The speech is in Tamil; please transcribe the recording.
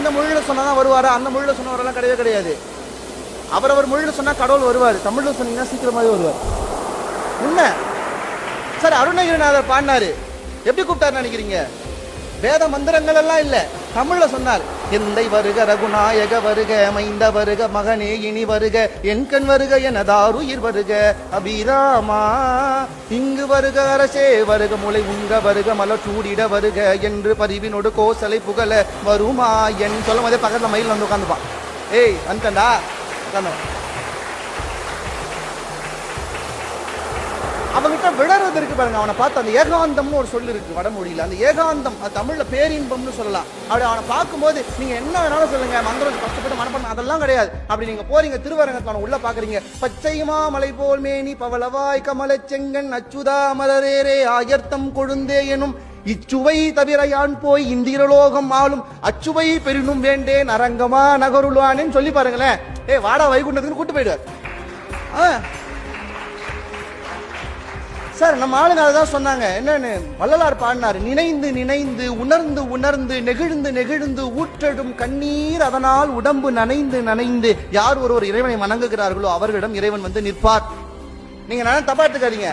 இந்த சொன்னால் தான் வருவார். அந்த மொழியில் சொன்னவரெல்லாம் கிடையவே கிடையாது. அவரவர் மொழியில் சொன்னால் கடவுள் வருவார். தமிழில் சொன்னீங்கன்னா சீக்கிரமாவே வருவார். உண்மை. சார் அருணகிரிநாதர் பாடினாரு. எப்படி கூப்பிட்டாருன்னு நினைக்கிறீங்க? வேத மந்திரங்கள் எல்லாம் இல்லை. தமிழில் சொன்னார் எந்தை வருக ரகுநாயக வருக மைந்த வருக மகனே இனி வருக என் கண் வருக எனதாருயிர் வருக அபிராமா. இங்கு வருக அரசே வருக முளை உங்க வருக மலர் சூடிட வருக என்று பரிவினோடு கோசலை புகழ வருமா? என் சொல்லும் போதே பக்கத்துல மயில் வந்து உட்காந்துப்பான் ஏய் வந்துட்டா உட்காந்து அவன்கிட்ட விளறது இருக்கு பாருங்க. அவனை பார்த்து அந்த ஏகாந்தம்னு ஒரு சொல் இருக்கு வடமொழியில. அந்த ஏகாந்தம் அது தமிழ்ல பேரின்பம்னு சொல்லலாம். அப்படி அவனை பார்க்கும்போது நீங்க என்ன வேணாலும் சொல்லுங்க. மந்திரம் கஷ்டப்பட்டு மனப்பண்ண அதெல்லாம் கிடையாது. அப்படி நீங்க போறீங்க திருவரங்கத்தை அவனை உள்ள பாக்குறீங்க பச்சைமா மலை போல் மேனி பவளவாய் கமல செங்கன் அச்சுதா மலரேரே ஆயர்த்தம் கொழுந்தே எனும் இச்சுவை தவிர யான் போய் இந்திரலோகம் ஆளும் அச்சுவை பெரினும் வேண்டேன் அரங்கமா நகருளானேன்னு சொல்லி பாருங்களேன். ஏ வாடா வைகுண்டத்துக்கு கூட்டு போயிடுவார். ஆ. சார் நம்ம ஆளுங்க அதான் சொன்னாங்க. என்னன்னு? வள்ளலார் பாடினார் நினைந்து நினைந்து உணர்ந்து உணர்ந்து நெகிழ்ந்து நெகிழ்ந்து ஊற்றடும் கண்ணீர் அதனால் உடம்பு நனைந்து நனைந்து யார் ஒருவர் இறைவனை வணங்குகிறார்களோ அவர்களிடம் இறைவன் வந்து நிற்பார். நீங்க நான் தப்பா எடுத்துக்காதீங்க.